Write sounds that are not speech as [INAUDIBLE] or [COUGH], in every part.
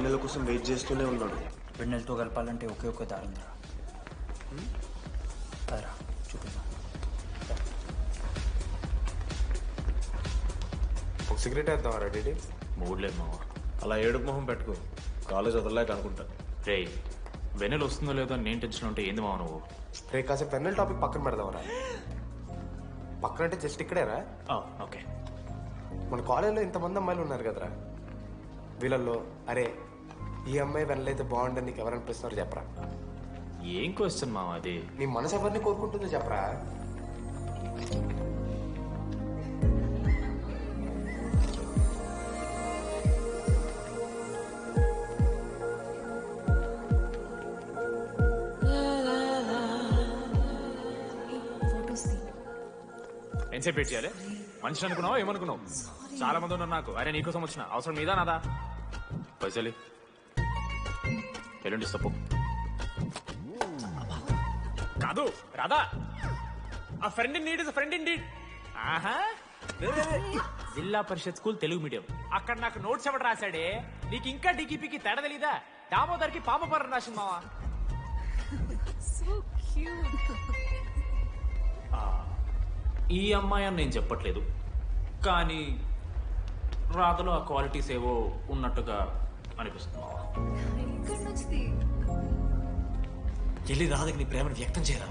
వెన్నెల కోసం వెయిట్ చేస్తూనే ఉన్నాడు. వెన్నెలతో కలపాలంటే ఒకే ఒక దారి ఉందిరా పదరా చూపిద్దాం. ఒక సిగరెట్ వేద్దాం రెడీ మూడ్ లేదు మావా. అలా ఏడుపు మొహం పెట్టుకో. కాలేజ్ వదలలేక అనుకుంటా రే వెన్నెల వస్తుందో లేదో అని నేను టెన్షన్ ఉంటే ఏంది మావ నువ్వు? రే కాసేపు పెన్నెల్ టాపిక్ పక్కన పెడదాంరా పక్కన అంటే జస్ట్ ఇక్కడేరా. ఆ, ఓకే. మన కాలేజీలో ఇంతమంది అమ్మాయిలు ఉన్నారు కదరా. వీళ్ళల్లో అరే ఈ అమ్మాయి వెళ్ళైతే బాగుంటుంది నీకు ఎవరు అనిపిస్తున్నారు చెప్పరా. ఏం క్వశ్చన్ మావ అది? నీ మనసు ఎవరిని కోరుకుంటుందో చెప్పరా. ఫొటోస్ తీ ఎంతసేపు వెయిట్ చేయాలి? మనిషి అనుకున్నావు? ఏమనుకున్నావు? చాలా మంది ఉన్నారు నాకు. అరే నీకోసం వచ్చిన. అవసరం మీదా నాదా? పైసలి ఎల్లుండి తప్పు కాదు రాదా ఆ friend in need is friend in need ఆహా జిల్లా పరిషత్ స్కూల్ తెలుగు మీడియం. అక్కడ నాకు నోట్స్ ఎవడు రాశాడే? నీకు ఇంకా డిగిపికి తేడా తెలీదా? దామోదర్కి పామపరం రాసింది మావా. సో క్యూట్ ఈ అమ్మాయి అని నేను చెప్పట్లేదు. కానీ రాతలో ఆ క్వాలిటీస్ ఏవో ఉన్నట్టుగా అనిపిస్తుంది వెళ్ళి రాధకి నీ ప్రేమను వ్యక్తం చేయరా?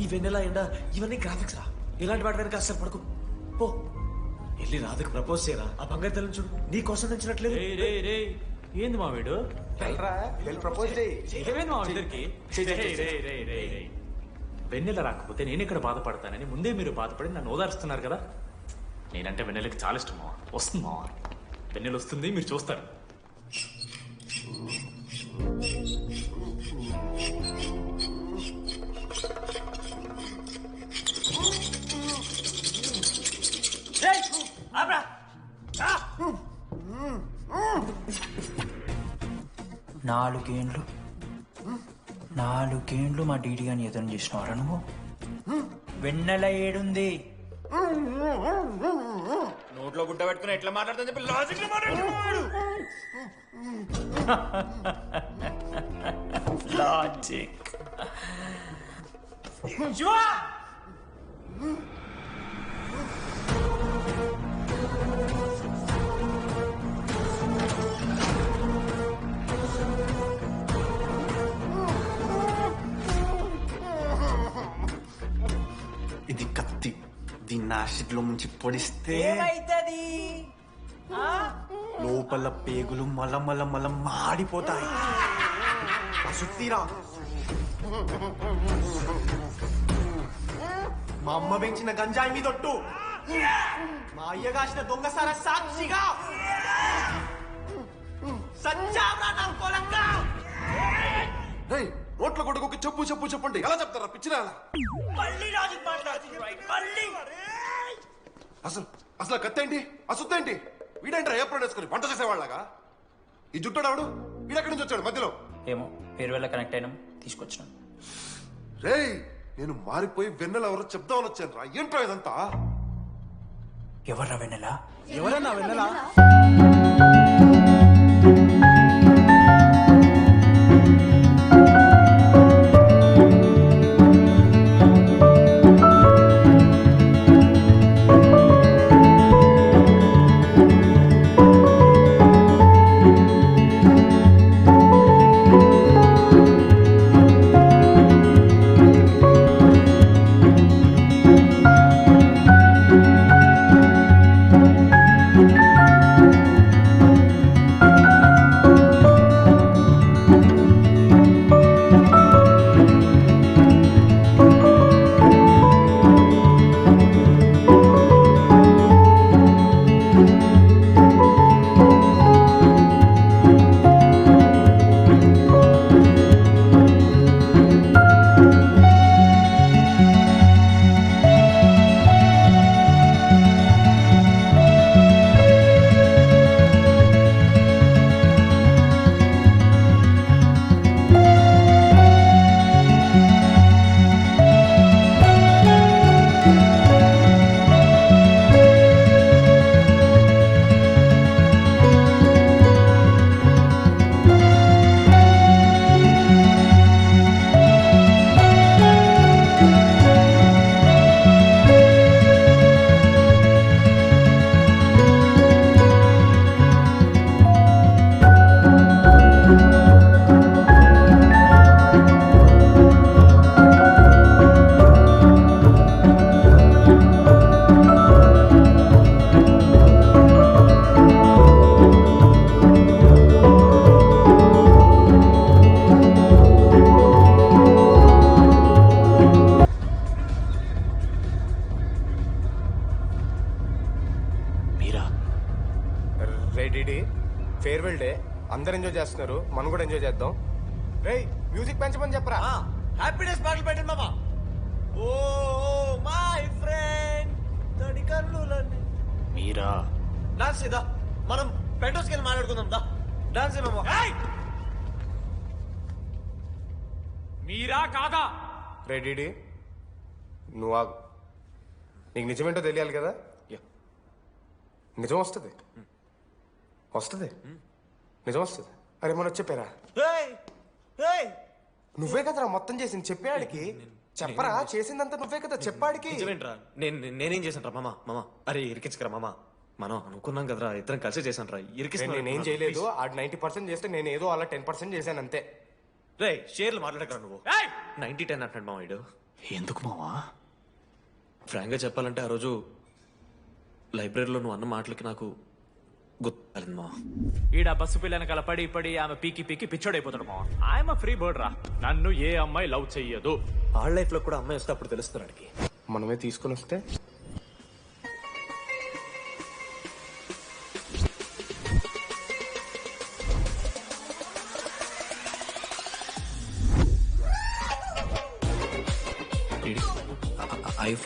ఈ వెన్నెల ఎండ ఇవన్నీ గ్రాఫిక్స్ రా. ఇలాంటి వాటి వెనక అస్సలు పడుకో. పో. వెళ్ళి రాధకి ప్రపోజ్ చేయరా? ఆ బంగారు తల్లిని చూడు. నీ కోసం నచ్చినట్లేదు. రేయ్. ఏంది మా వీడు వెన్నెల రాకపోతే నేను ఇక్కడ బాధపడతానని ముందే మీరు బాధపడి నన్ను ఓదారుస్తున్నారు కదా? నేనంటే వెన్నెలకి చాలా ఇష్టం మావా. వస్తుంది మావా. వెన్నెల వస్తుంది మీరు చూస్తారు. నాలుగేండ్లు. నాలుగేండ్లు మా డీడీ గాని ఎదురు చేసినవారా నువ్వు? వెన్నెల ఏడుంది. నోట్లో గుడ్డ పెట్టుకుని ఎట్లా మాట్లాడుతుంది చెప్పి లాజిక్. లాజిక్ దీన్ని యాసిడ్లో ముంచి పొడిస్తే ఏమైతుంది? లోపల పేగులు మల మల మల మాడిపోతాయి. సుత్తిరా మా అమ్మ పెంచిన గంజాయి మీదొట్టు మా అయ్య కాసిన దొంగసార సాక్షిగా. సచ్చావ్రా నా కొలంగా నోట్ల కొడుకు చెప్పు చెప్పు చెప్పండి. ఎలా చెప్తారా పిచ్చిరా మళ్ళీ లాజిక్ మాట్లాడుతుంది మళ్ళీ అసలు అసలు కత్తేంటి? అసుత్తేంటి వీడేంట్రా ఏప్రిల్ వేసుకొని వంట చేసేవాళ్ళగా ఈ జుట్టాడు వీడెక్కడి నుంచి వచ్చాడు మధ్యలో? ఏమో పేరు వల్ల కనెక్ట్ అయినాం తీసుకొచ్చినాం. రేయ్ నేను మారిపోయి వెన్నెల ఎవరో చెప్దామని వచ్చాను రా ఏంట్రా ఇదంతా? ఎవర్రా వెన్నెల? ఎవరన్నా వెన్నెలా? Farewell day. అందరు ఎంజాయ్ చేస్తున్నారు. మనం కూడా ఎంజాయ్ చేద్దాం. రేయ్ మ్యూజిక్ పెంచమని చెప్పరా? హ్యాపీనెస్ పాటలు పెట్టండి మామ. ఓ మై ఫ్రెండ్ తడి కన్నులన్నీ మీరా? డాన్స్ ఇదా మనం పెంటోస్కి వెళ్ళి మాట్లాడుకుందాం దా. డాన్స్ మామ. మీరా కాదా? రెడీ నువ్వు ఆగు. నీకు నిజమేంటో తెలియాలి కదా? నిజం వస్తుంది. వస్తుంది. నిజం వస్తుంది. అరే మనం చెప్పారా ఏయ్! ఏయ్! నువ్వే కదరా మొత్తం చేసింది? చెప్పాడికి చెప్పరా? చేసిందంతా నువ్వే కదా చెప్పాడికి. నిజమేంట్రా? నేను నేను- నేనేం చేశాను రా మామ మామ. అరే ఇరికించకరా మామ. మనం అనుకున్నాం కదరా? ఇద్దరం కలిసి చేశాను రా నేను- నేనేం చేయలేదు. ఆ నైన్టీ పర్సెంట్ చేస్తే నేను ఏదో అలా టెన్ పర్సెంట్ చేశాను అంతే. రే షేర్లు మాట్లాడకరా నువ్వు. ఏయ్! నైన్టీ టెన్ అంటాడు మామ ఇడు ఎందుకు మావా ఫ్రాంక్గా చెప్పాలంటే ఆ రోజు లైబ్రరీలో నువ్వు అన్న మాటలకి నాకు గుర్తు మా ఈడ బస్సు పిల్లని కల పడి పడి ఆమె పీకి పీకి పిచ్చోడైపోతాడు మావా ఆయమ ఫ్రీ బర్డ్ రా. నన్ను ఏ అమ్మాయి లవ్ చెయ్యదు. వాళ్ళ లైఫ్లో కూడా అమ్మాయి వస్తే అప్పుడు తెలుస్తుంది మనమే తీసుకొని వస్తే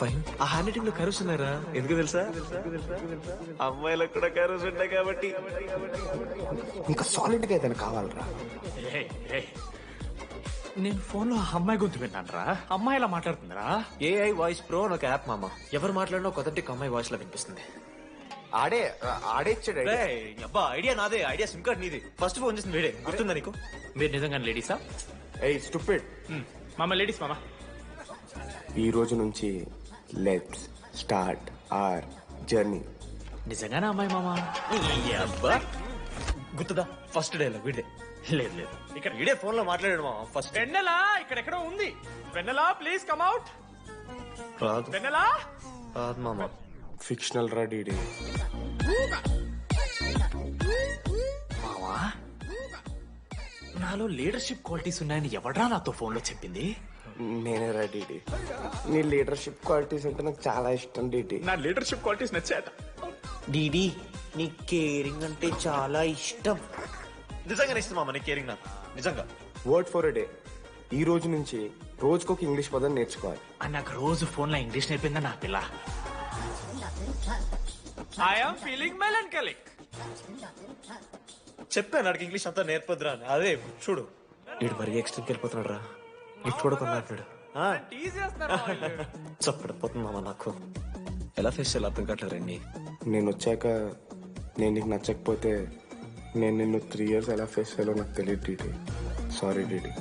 ఫైన్. ఆ హ్యాండ్ రైటింగ్లో కరుస్ ఉన్నారా ఎందుకు తెలుసా? అమ్మాయిలకు కూడా కరుస్ ఉంటాయి కాబట్టి. ఇంకా సాలిడ్గా ఏదైనా కావాలరా. నేను ఫోన్లో అమ్మాయి గొంతు విన్నాను రా అమ్మాయి ఇలా మాట్లాడుతుందిరా? ఏఐ వాయిస్ ప్రో అని ఒక యాప్ మామ. ఎవరు మాట్లాడినా ఒక అమ్మాయి వాయిస్లో వినిపిస్తుంది. ఆడే ఆడే. రేయ్, అబ్బా ఐడియా నాదే. ఐడియా సిమ్ కార్డ్ నీది. ఫస్ట్ ఫోన్ చేసింది వీడే. గుర్తుందా నీకు? మీరు నిజంగానే లేడీసా? ఏయ్ స్టూపిడ్ మామ లేడీస్ మామ. ఈ రోజు నుంచి లెట్స్ స్టార్ట్ ఆర్ జర్నీ నిజంగానే అమ్మాయి మామ? అబ్బా! గుర్తుదా? ఫస్ట్ డే వీడే లేదు లేదు. ఇక్కడ వీడే ఫోన్లో మాట్లాడాడు మామ ఫస్ట్ వెన్నెలా? ఇక్కడెక్కడో ఉంది. వెన్నెలా? ప్లీజ్ కమ్ అవుట్ రాదు. వెన్నెలా? రాదు మామ. ఫిక్షనల్ రా డీడీ మావా? నాలో లీడర్షిప్ క్వాలిటీస్ ఉన్నాయని ఎవడ్రా నాతో ఫోన్లో చెప్పింది? నేనే రా డీడీ నీ లీడర్షిప్ క్వాలిటీస్ అంటే నాకు చాలా ఇష్టం డీడీ నా లీడర్షిప్ క్వాలిటీస్ నచ్చాట డీడీ నీ కేరింగ్ అంటే చాలా ఇష్టం. నిజంగా ఇష్టం మామ నీ కేరింగ్ నాకు. నిజంగా. వర్డ్ ఫర్ డే ఈ రోజు నుంచి రోజుకొక ఇంగ్లీష్ పదం నేర్చుకోవాలి. అని నాకు రోజు ఫోన్లో ఇంగ్లీష్ నేర్పిందా నా పిల్ల? ఐఎమ్ ఫీలింగ్ మెలంకలిక్ చెప్పాను నాకు ఇంగ్లీష్ అంతా నేర్పొద్దురా అని. అదే చూడు. వీడు మరీ ఎక్స్ట్రీమ్కి వెళ్ళిపోతున్నాడు రా కూడా కొన్నాడు. చప్పడిపోతుంది మామ నాకు. ఎలా ఫేస్ చేయాలి అర్థం కావట్లేదు రండి. నేను వచ్చాక నేను నీకు నచ్చకపోతే నేను నిన్ను త్రీ ఇయర్స్ ఎలా ఫేస్ చేయాలో నాకు తెలియదు డీడీ సారీ డీడీ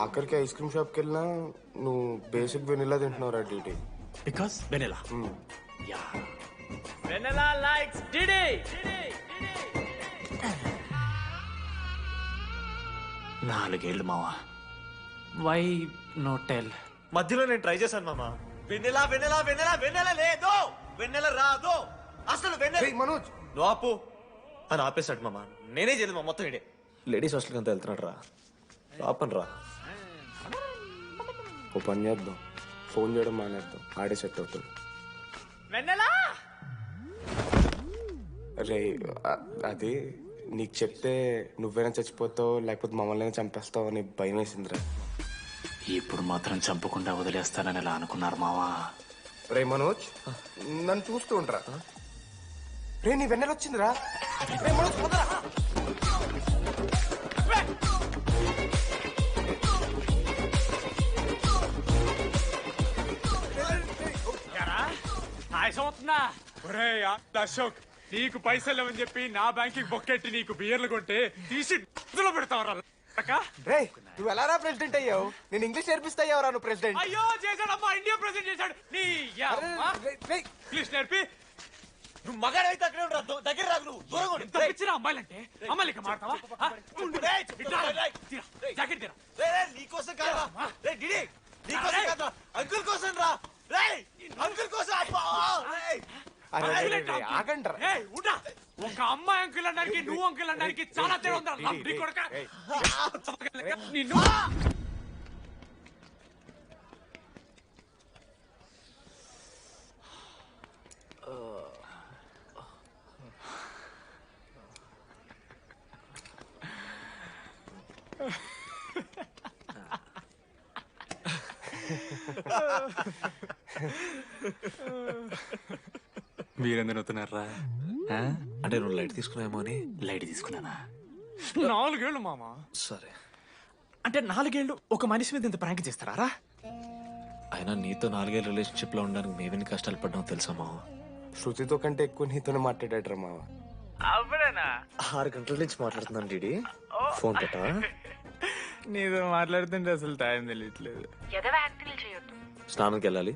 ఆఖరికి ఐస్ క్రీమ్ షాప్కి వెళ్ళినా నువ్వు basic vanilla తింటున్నావురా DD because vanilla ya vanilla likes DD నాలుగేళ్ళు మావా. వై నో టెల్ మధ్యలో నేను ట్రై చేశాను మామ. వెన్నెలా వెన్నెలా వెన్నెలా వెన్నెల లేదు వెన్నెల రాదు అసలు వెన్నెల మనోజ్! నువ్వు ఆపు. అని ఆపేశాడు మామ. నేనే చేయలేదు మా మొత్తం ఇడే. లేడీస్ హాస్టల్కి అంతా వెళ్తున్నాడు రా. ఆపను రా. ఓ పని చేద్దాం. ఫోన్ చేయడం మానేద్దాం. ఆడే సెట్ అవుతాడు వెన్నెలా? రే అ- అది నీకు చెప్తే నువ్వైనా చచ్చిపోతావు లేకపోతే మమ్మల్ని చంపేస్తావు అని భయం వేసిందిరా ఇప్పుడు మాత్రం చంపకుండా వదిలేస్తానని ఎలా అనుకున్నారు మావా రే మనోజ్ నన్ను చూస్తూ ఉండరా రే నీ వెన్నెల వచ్చిందిరా రే మనోజ్ అవుతుందా ఒరే అశోక్ నీకు పైసలు లేవని చెప్పి నా బ్యాంకింగ్ బొక్కెట్టి నీకు బియర్లు కొంటే తీసి ఇందులో పెడతావరా. రే నువ్వు ఎలా రా ప్రెసిడెంట్ అయ్యావు? నేను ఇంగ్లీష్ నేర్పిస్తా అయ్యావురా నువ్వు ప్రెసిడెంట్. అయ్యో చేశాడమ్మా ఇండియా ప్రెసిడెంట్ చేశాడు. నీ ఇంగ్లీష్ నేర్పి. నువ్వు మగాడైతే అక్కడే ఉండరా? దో- దగ్గర రాదు నువ్వు దూరంగా ఉండు. ఎంత పిచ్చిన అమ్మాయిలంటే అమ్మాయిలు ఇక మాడతావా ఆ? రేయ్, ఇట్లా రా. రేయ్, తీరా. జాకెట్ తీరా. రేయ్, రేయ్, నీకోసం కాదురా రేయ్, డిడి, నీకోసం కాదురా అంకుల్ కోసం రా. రేయ్ అంకుల్ కోసం అబ్బా! రేయ్. ఆగండ్రా. ఒక అమ్మాయి అంకుల్ అనడానికి నువ్వు అంకుల్ అనడానికి చాలా తేడా ఉందా నీ కొడక. నిన్ను. Ha [LAUGHS] [LAUGHS] మీరెందుకు నవ్వుతున్నారా అంటే నువ్వు లైట్ తీసుకున్నామో అని లైట్ తీసుకున్నానా? నాలుగేళ్ళు మామ. సరే. అంటే నాలుగేళ్ళు ఒక మనిషి మీద ఇంత ప్రాంక్ చేస్తారా? అయినా నీతో నాలుగేళ్ళ రిలేషన్షిప్లో ఉండడానికి మేమెన్ని కష్టాలు పడ్డామో తెలుసా మావ శృతితో కంటే ఎక్కువ నీతోనే మాట్లాడాడు మావ అవునా? ఆరు గంటల నుంచి మాట్లాడుతున్నాను డీడీ ఫోన్ పెట్టా నీతో మాట్లాడుతుంటే అసలు టైం తెలియట్లేదు. స్నానంకి వెళ్ళాలి.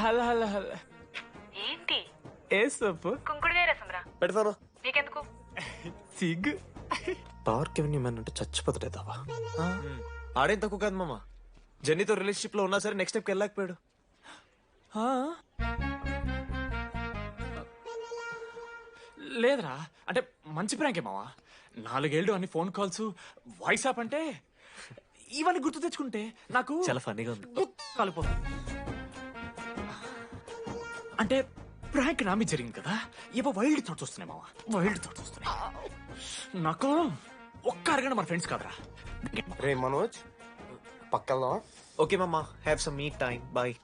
Hello hello hello. ఏ సొప్పు కుంకుడుగాయ రసం రా పెడతాను. నీకెందుకు? సిగ్గు పవర్ కెవెన్ ఏమన్నా అంటే చచ్చిపోతాడేదావా ఆడేం తక్కువ కాదు మామ. జెన్నీతో రిలేషన్షిప్లో ఉన్నా సరే నెక్స్ట్ స్టెప్కి వెళ్ళలేకపోయాడు. ఆ? లేదురా. అంటే మంచి ప్రాంకే మావా నాలుగేళ్ళు అన్ని ఫోన్ కాల్స్ వాయిస్ ఆప్ అంటే ఇవన్నీ గుర్తు తెచ్చుకుంటే నాకు చాలా ఫన్నీగా ఉంది. కాలిపోతుంది. అంటే ప్రాంక్ నామి జరిగింది కదా. ఇవ్వ వైల్డ్ థాట్స్ వస్తున్నాయి మావా. వైల్డ్ థాట్స్ వస్తున్నాయి. నాకు ఒక్క అరగంట మన ఫ్రెండ్స్ కాదురా. రే మనోజ్ పక్కల్లో ఓకే మామ have some me time boy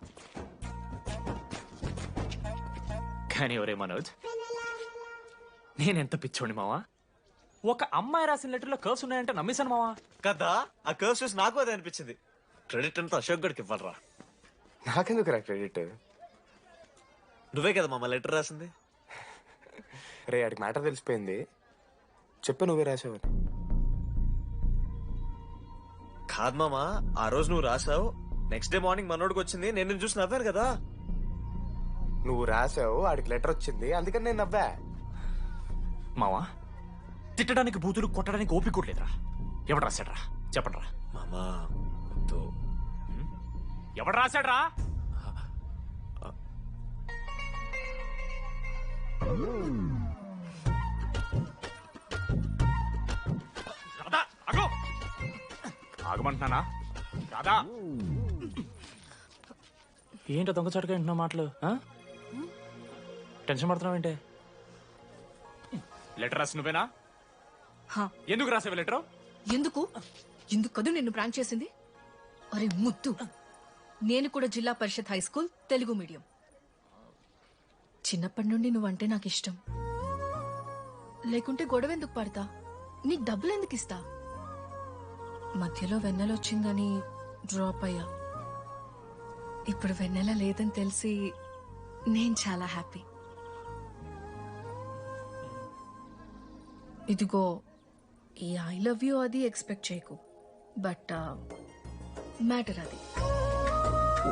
కానీ ఒరే మనోజ్ నేనెంత పిచ్చోండి మావా? ఒక అమ్మాయి రాసిన లెటర్లో కర్వ్స్ ఉన్నాయంటే నమ్మేశాను మావా. కదా ఆ కర్వ్స్ చూసి నాకు అదే అనిపించింది. క్రెడిట్ అంతా అశోక్ గడికి ఇవ్వాలరా. నాకెందుకు రా క్రెడిట్ నువ్వే కదా మామ లెటర్ రాసింది? రే ఆడికి మ్యాటర్ తెలిసిపోయింది. చెప్పు నువ్వే రాసావని కాదు మామ ఆ రోజు నువ్వు రాసావు. నెక్స్ట్ డే మార్నింగ్ మనోడికి వచ్చింది. నేను నిన్ను చూసి నవ్వాను కదా. నువ్వు రాసావు ఆడికి లెటర్ వచ్చింది. అందుకని నేను నవ్వా. మావా తిట్టడానికి బూతులు కొట్టడానికి ఓపిక కూడా లేదురా. ఎవడు రాశాడ్రా? చెప్పండిరా. మామా. ఎవడు రాశాడ్రా? రాధా ఆగు. ఆగమంటున్నానా? రాధా. ఏంటో దొంగచాటుగా వింటున్నా మాటలు ఆ? టెన్షన్ పడుతున్నావు ఏంటే? లెటర్ రాసి నువ్వేనా? హా. ఎందుకు రాసావు లెటర్? ఎందుకు? ఎందుకు కదూ నిన్ను ప్రాంక్ చేసింది? అరే ముద్దు. నేను కూడా zilla parishad high school Telugu medium. చిన్నప్పటి నుండి నువ్వంటే నాకు ఇష్టం లేకుంటే గొడవ ఎందుకు పడతా? నీకు డబ్బులు ఎందుకు ఇస్తా? మధ్యలో వెన్నెల వచ్చిందని డ్రాప్ అయ్యా. ఇప్పుడు వెన్నెల లేదని తెలిసి నేను చాలా హ్యాపీ. ఇదిగో ఈ ఐ లవ్ యూ అది ఎక్స్పెక్ట్ చేయకు. బట్ మ్యాటర్ అది.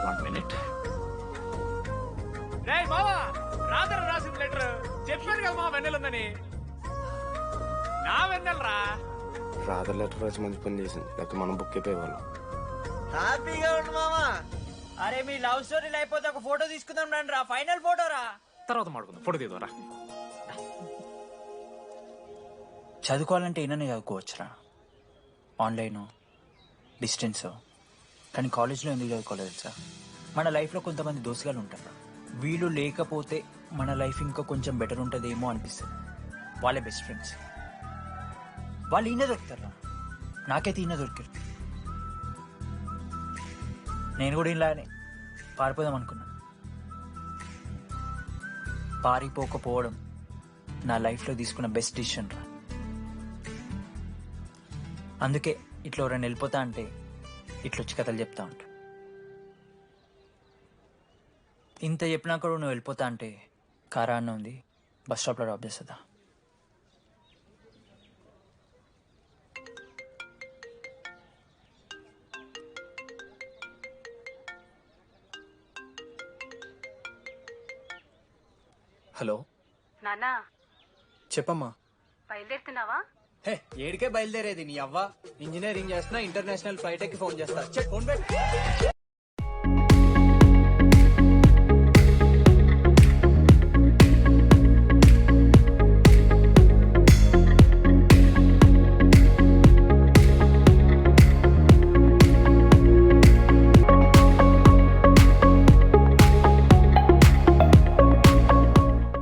వన్ మినిట్ రే మావా రాధర రాసిన లెటర్ చెప్పాడు కదా మా వెన్నెలుందని నా వెన్నెలరా? రాధ లెటర్ రాసి మంచి పని చేసింది. లేకపోతే మనం బుక్ అయిపోయేవాళ్ళం హ్యాపీగా ఉండు మామా. అరే మీ లవ్ స్టోరీలు అయిపోతే ఒక ఫోటో తీసుకుందాం రండి రా. ఫైనల్ ఫోటో రా. తర్వాత మాడుకుందాం ఫోటో తీద్దారా చదువుకోవాలంటే ఏమైనా చదువుకోవచ్చురా. ఆన్లైన్ డిస్టెన్స్ కానీ కాలేజ్లో ఎందుకు చదువుకోలేదు తెలుసా? మన లైఫ్లో కొంతమంది దోసుగాలు ఉంటారు. వీళ్ళు లేకపోతే మన లైఫ్ ఇంకా కొంచెం బెటర్ ఉంటుందేమో అనిపిస్తుంది. వాళ్ళే బెస్ట్ ఫ్రెండ్స్ వాళ్ళు ఈయన దొరుకుతారా. నాకైతే ఈయన దొరికారు. నేను కూడా ఇలానే పారిపోదాం అనుకున్నా. పారిపోకపోవడం నా లైఫ్లో తీసుకున్న బెస్ట్ డిసిషన్ రా. అందుకే ఇట్లా ఎవరైనా వెళ్ళిపోతా అంటే ఇట్లా వచ్చి కథలు చెప్తా ఉంటా. ఇంత చెప్పినా కూడా నువ్వు వెళ్ళిపోతా అంటే కారా అన్న ఉంది. బస్ స్టాప్లో డ్రాప్ చేస్తుందా హలో? నానా చెప్పమ్మా. బయలుదేరుతున్నావా? హే ఏడికే బయలుదేరేది నీ అవ్వ. ఇంజనీరింగ్ చేస్తున్నా ఇంటర్నేషనల్ ఫ్లైట్ ఎక్కి ఫోన్ చేస్తా. ఫోన్ పెట్టు.